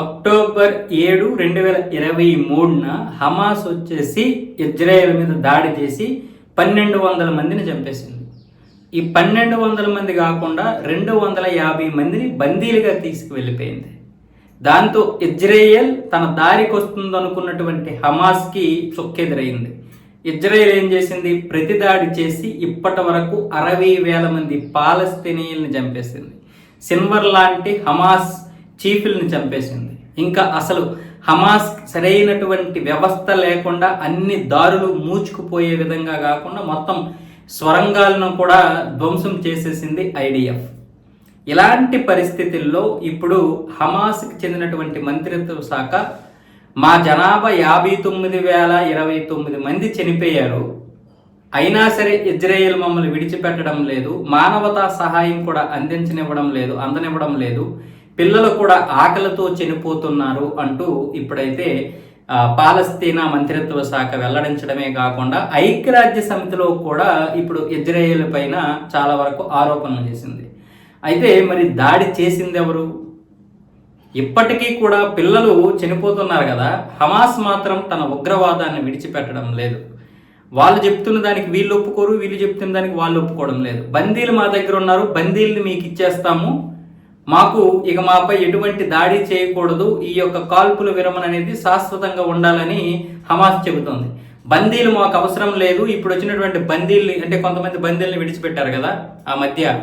October ఏడు రెండు వేల ఇరవై మూడున హమాస్ వచ్చేసి ఇజ్రాయెల్ మీద దాడి చేసి పన్నెండు వందల మందిని చంపేసింది. ఈ పన్నెండు వందల మంది కాకుండా రెండు వందల యాభై మందిని బందీలుగా తీసుకువెళ్ళిపోయింది. దాంతో ఇజ్రాయెల్ తన దారికి వస్తుందనుకున్నటువంటి హమాస్కి చొక్కెదురైంది. ఇజ్రాయెల్ ఏం చేసింది? ప్రతి దాడి చేసి ఇప్పటి వరకు అరవై వేల మంది పాలస్తీనియల్ని చంపేసింది. సిల్వర్ లాంటి హమాస్ చీఫ్ల్ని చంపేసింది. ఇంకా అసలు హమాస్ సరైనటువంటి వ్యవస్థ లేకుండా అన్ని దారులు మూచుకుపోయే విధంగా కాకుండా మొత్తం స్వరంగాలను కూడా ధ్వంసం చేసేసింది ఐడిఎఫ్. ఇలాంటి పరిస్థితుల్లో ఇప్పుడు హమాస్కి చెందినటువంటి మంత్రిత్వ శాఖ మా జనాభా యాభై తొమ్మిది వేల ఇరవై తొమ్మిది మంది చనిపోయారు. అయినా సరే ఇజ్రాయెల్ మమ్మల్ని విడిచిపెట్టడం లేదు మానవతా సహాయం కూడా అందించనివ్వడం లేదు అందనివ్వడం లేదు. పిల్లలు కూడా ఆకలితో చనిపోతున్నారు అంటూ ఇప్పుడైతే పాలస్తీనా మంత్రిత్వ శాఖ వెల్లడించడమే కాకుండా ఐక్యరాజ్య సమితిలో కూడా ఇప్పుడు ఇజ్రాయేల్ పైన చాలా వరకు ఆరోపణలు చేసింది. అయితే మరి దాడి చేసింది ఎవరు? ఇప్పటికీ కూడా పిల్లలు చనిపోతున్నారు కదా హమాస్ మాత్రం తన ఉగ్రవాదాన్ని విడిచిపెట్టడం లేదు. వాళ్ళు చెప్తున్న దానికి వీళ్ళు ఒప్పుకోరు వీళ్ళు చెప్తున్న దానికి వాళ్ళు ఒప్పుకోవడం లేదు. బందీలు మా దగ్గర ఉన్నారు బందీల్ని మీకు ఇచ్చేస్తాము మాకు ఇక మాపై ఎటువంటి దాడి చేయకూడదు. ఈ యొక్క కాల్పుల విరమణ అనేది శాశ్వతంగా ఉండాలని హమాస్ చెబుతోంది. బందీలు మాకు అవసరం లేదు. ఇప్పుడు వచ్చినటువంటి బందీల్ని అంటే కొంతమంది బందీల్ని విడిచిపెట్టారు కదా ఆ మధ్య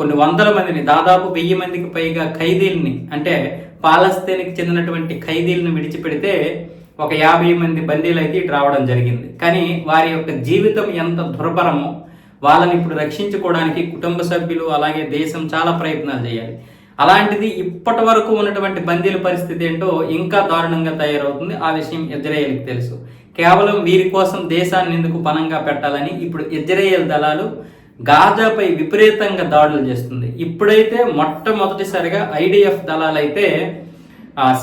కొన్ని వందల మందిని దాదాపు వెయ్యి మందికి పైగా ఖైదీల్ని అంటే పాలస్తీన్కి చెందినటువంటి ఖైదీలను విడిచిపెడితే ఒక యాభై మంది బందీలు అయితే ఇటు రావడం జరిగింది. కానీ వారి యొక్క జీవితం ఎంత దుర్భరమో వాళ్ళని ఇప్పుడు రక్షించుకోవడానికి కుటుంబ సభ్యులు అలాగే దేశం చాలా ప్రయత్నాలు చేయాలి. అలాంటిది ఇప్పటి వరకు ఉన్నటువంటి బందీల పరిస్థితి ఏంటో ఇంకా దారుణంగా తయారవుతుంది. ఆ విషయం ఇజ్రాయేల్కి తెలుసు. కేవలం వీరి కోసం దేశాన్ని ఎందుకు పనంగా పెట్టాలని ఇప్పుడు ఇజ్రాయేల్ దళాలు గాజాపై విపరీతంగా దాడులు చేస్తుంది. ఇప్పుడైతే మొట్టమొదటిసారిగా ఐడిఎఫ్ దళాలైతే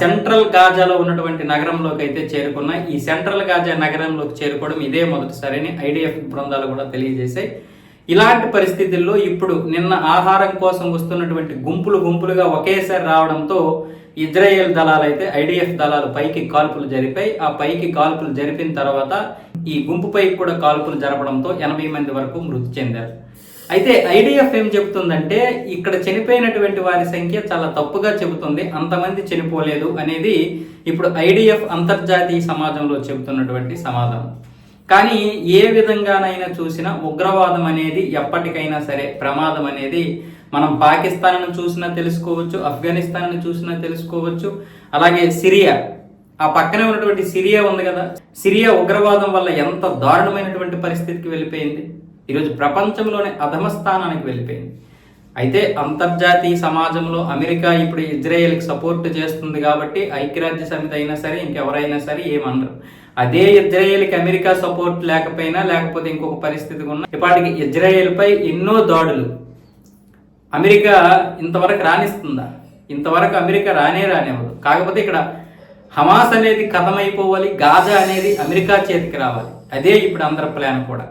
సెంట్రల్ గాజాలో ఉన్నటువంటి నగరంలోకి అయితే చేరుకున్నాయి. ఈ సెంట్రల్ గాజా నగరంలోకి చేరుకోవడం ఇదే మొదటిసారి అని ఐడిఎఫ్ బృందాలు కూడా తెలియజేశాయి. ఇలాంటి పరిస్థితుల్లో ఇప్పుడు నిన్న ఆహారం కోసం వస్తున్నటువంటి గుంపులు గుంపులుగా ఒకేసారి రావడంతో ఇజ్రాయెల్ దళాలు అయితే ఐడిఎఫ్ దళాలు పైకి కాల్పులు జరిపాయి. ఆ పైకి కాల్పులు జరిపిన తర్వాత ఈ గుంపుపై కూడా కాల్పులు జరపడంతో ఎనభై మంది వరకు మృతి చెందారు. అయితే ఐడిఎఫ్ ఏం చెబుతుందంటే ఇక్కడ చనిపోయినటువంటి వారి సంఖ్య చాలా తప్పుగా చెబుతుంది. అంతమంది చనిపోలేదు అనేది ఇప్పుడు ఐడిఎఫ్ అంతర్జాతీయ సమాజంలో చెబుతున్నటువంటి సమాధానం. కానీ ఏ విధంగానైనా చూసినా ఉగ్రవాదం అనేది ఎప్పటికైనా సరే ప్రమాదం అనేది మనం పాకిస్తాన్ను చూసినా తెలుసుకోవచ్చు ఆఫ్ఘనిస్తాన్ను చూసినా తెలుసుకోవచ్చు అలాగే సిరియా. ఆ పక్కనే ఉన్నటువంటి సిరియా ఉంది కదా. సిరియా ఉగ్రవాదం వల్ల ఎంత దారుణమైనటువంటి పరిస్థితికి వెళ్ళిపోయింది. ఈరోజు ప్రపంచంలోనే అధమ స్థానానికి వెళ్ళిపోయింది. అయితే అంతర్జాతీయ సమాజంలో అమెరికా ఇప్పుడు ఇజ్రాయెల్కి సపోర్ట్ చేస్తుంది కాబట్టి ఐక్యరాజ్య సమితి అయినా సరే ఇంకెవరైనా సరే ఏమనరు. అదే ఇజ్రాయెల్కి అమెరికా సపోర్ట్ లేకపోయినా లేకపోతే ఇంకొక పరిస్థితి ఉన్నా ఇప్పటికి ఇజ్రాయెల్ పై ఎన్నో దాడులు. అమెరికా ఇంతవరకు రాణిస్తుందా? ఇంతవరకు అమెరికా రానే రానివ్వదు. కాకపోతే ఇక్కడ హమాస్ అనేది కథమైపోవాలి గాజా అనేది అమెరికా చేతికి రావాలి. అదే ఇప్పుడు అందరి ప్లాన్ కూడా.